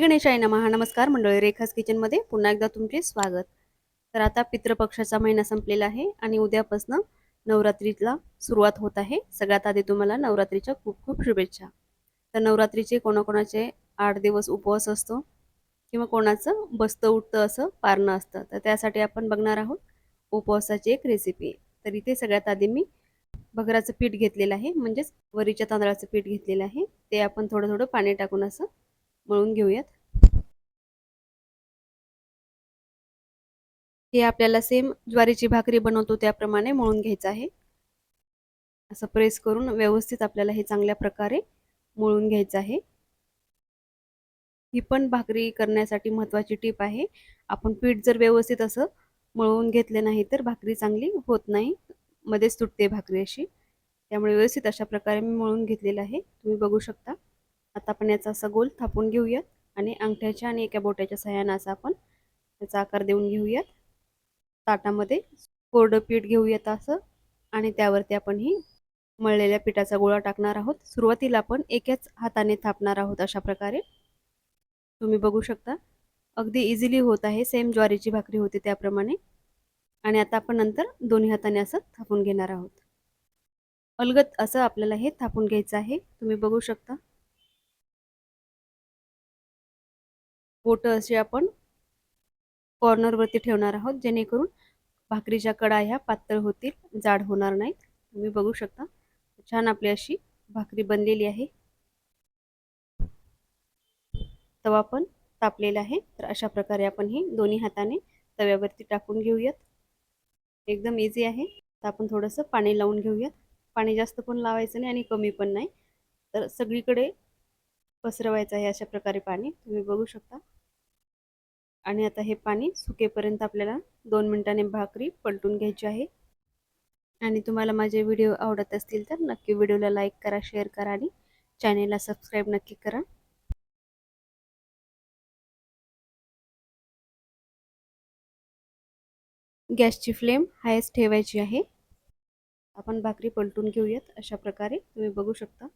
गणेशाय महा नमस्कार मंडळी रेखास किचनमध्ये पुन्हा एकदा तुमचे स्वागत. तर आता पितृपक्षाचा महिना संपलेला आहे आणि उद्यापासून नवरात्रीला सुरुवात होत आहे. सगळ्यात आधी तुम्हाला नवरात्रीच्या खूप खूप शुभेच्छा. तर नवरात्रीचे कोणाकोणाचे आठ दिवस उपवास असतो किंवा कोणाचं बसतं उठतं असं पारणं असतं तर त्यासाठी आपण बघणार आहोत उपवासाची एक रेसिपी तर इथे सगळ्यात आधी मी भगराचं पीठ घेतलेलं आहे. म्हणजेच वरीच्या तांदळाचं पीठ घेतलेलं आहे. ते आपण थोडं थोडं पाणी टाकून असं मळून घेऊयात. हे आपल्याला सेम ज्वारीची भाकरी बनवतो त्याप्रमाणे मळून घ्यायचं आहे. असं प्रेस करून व्यवस्थित आपल्याला हे चांगल्या प्रकारे मळून घ्यायचं आहे. ही पण भाकरी करण्यासाठी महत्त्वाची टीप आहे. आपण पीठ जर व्यवस्थित असं मळवून घेतले नाही तर भाकरी चांगली होत नाही. मध्येच तुटते भाकरी अशी. त्यामुळे व्यवस्थित अशा प्रकारे मी मळून घेतलेलं आहे. तुम्ही बघू शकता. आता आपण याचा असा गोल थापून घेऊयात आणि अंगठ्याच्या आणि एका बोट्याच्या सहाय्यानं असा आपण याचा आकार देऊन घेऊयात. ताटामध्ये कोरडं पीठ घेऊयात असं आणि त्यावरती आपण ही मळलेल्या पिठाचा गोळा टाकणार आहोत. सुरुवातीला आपण एकाच हाताने थापणार आहोत अशा प्रकारे. तुम्ही बघू शकता अगदी इझिली होत आहे सेम ज्वारीची भाकरी होते त्याप्रमाणे. आणि आता आपण नंतर दोन्ही हाताने असं थापून घेणार आहोत. अलगत असं आपल्याला हे थापून घ्यायचं आहे. तुम्ही बघू शकता बोट असे आपण कॉर्नरवरती ठेवणार आहोत जेणेकरून भाकरीच्या कडा ह्या पातळ होतील जाड होणार नाहीत. तुम्ही बघू शकता. छान आपली अशी भाकरी बनलेली आहे. तवा पण तापलेला आहे. तर अशा प्रकारे आपण ही दोन्ही हाताने तव्यावरती टाकून घेऊयात. एकदम इझी आहे. तर आपण थोडंसं पाणी लावून घेऊयात. पाणी जास्त पण लावायचं नाही आणि कमी पण नाही. तर सगळीकडे पसरवायचं आहे अशा प्रकारे पाणी तुम्ही बघू शकता. आणि आता हे पाणी सुकेपर्यंत आपल्याला दोन मिनिटांनी भाकरी पलटून घ्यायची आहे. आणि तुम्हाला माझे व्हिडिओ आवडत असतील तर नक्की व्हिडिओला लाईक करा शेअर करा आणि चॅनेलला सबस्क्राईब नक्की करा. गॅसची फ्लेम हायस्ट ठेवायची आहे. आपण भाकरी पलटून घेऊयात अशा प्रकारे तुम्ही बघू शकता.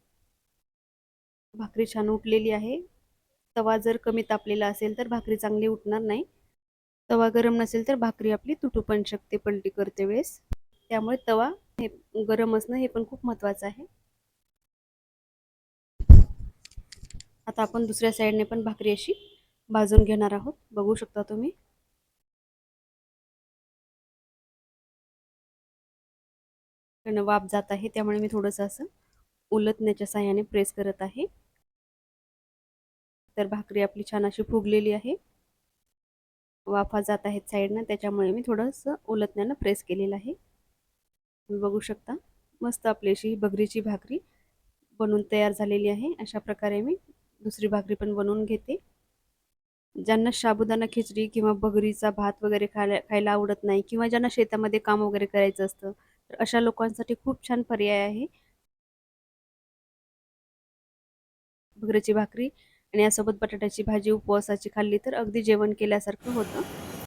भाकरी छान उठलेली आहे. तवा जर कमी तापलेला असेल तर भाकरी चांगली उठणार नाही. तवा गरम नसेल तर भाकरी आपली तुटू पण शकते पलटी करते वेळेस. त्यामुळे तवा हे गरम असणं हे पण खूप महत्त्वाचं आहे. आता आपण दुसऱ्या साईडने पण भाकरी अशी भाजून घेणार आहोत. बघू शकता तुम्ही. वाफ जात आहे त्यामुळे मी थोडंसं असं उलटण्याच्या साह्याने प्रेस करत आहे. तर भाकरी आपली छान अशी फुगलेली आहे. वाफा जात आहेत साईडनं त्याच्यामुळे मी थोडंसं उलटण्यानं प्रेस केलेलं आहे. तुम्ही बघू शकता मस्त आपली अशी भगरीची भाकरी बनवून तयार झालेली आहे. अशा प्रकारे मी दुसरी भाकरी पण बनवून घेते. ज्यांना साबुदाणा खिचडी किंवा भगरीचा भात वगैरे खायला खायला आवडत नाही किंवा ज्यांना शेतामध्ये काम वगैरे करायचं असतं तर अशा लोकांसाठी खूप छान पर्याय आहे. भगरीची भाकरी आणि यासोबत बटाट्याची भाजी उपवासाची खाल्ली तर अगदी जेवण केल्यासारखं होतं.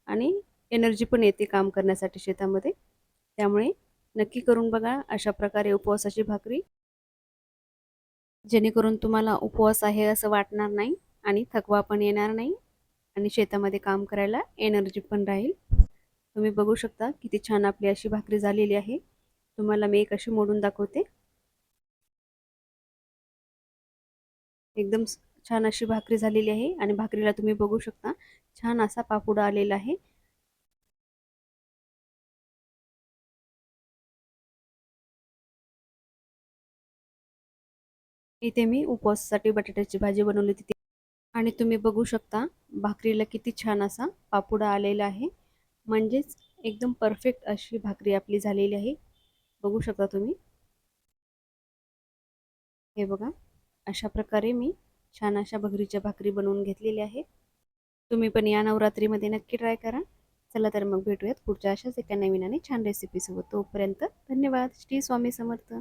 आणि एनर्जी पण येते काम करण्यासाठी शेतामध्ये. त्यामुळे नक्की करून बघा अशा प्रकारे उपवासाची भाकरी. जेणेकरून तुम्हाला उपवास आहे असं वाटणार नाही आणि थकवा पण येणार नाही आणि शेतामध्ये काम करायला एनर्जी पण राहील. तुम्ही बघू शकता किती छान आपली अशी भाकरी झालेली आहे. तुम्हाला मी एक अशी मोडून दाखवते. एकदम छान अशी भाकरी झालेली आहे आणि भाकरीला तुम्ही बघू शकता छान असा पापुडा आलेला आहे. इथे मी उपवासासाठी बटाट्याची भाजी बनवली होती. आणि तुम्ही बघू शकता भाकरीला किती छान असा पापुडा आलेला आहे. म्हणजेच एकदम परफेक्ट अशी भाकरी आपली झालेली आहे. बघू शकता तुम्ही. हे बघा अशा प्रकारे मी छान अशा भगरीच्या भाकरी बनवून घेतलेल्या आहे तुम्ही पण या नवरात्रीमध्ये नक्की ट्राय करा. चला तर मग भेटूयात पुढच्या अशाच एका नवीन आणि छान रेसिपीसोबत तोपर्यंत धन्यवाद. श्री स्वामी समर्थ.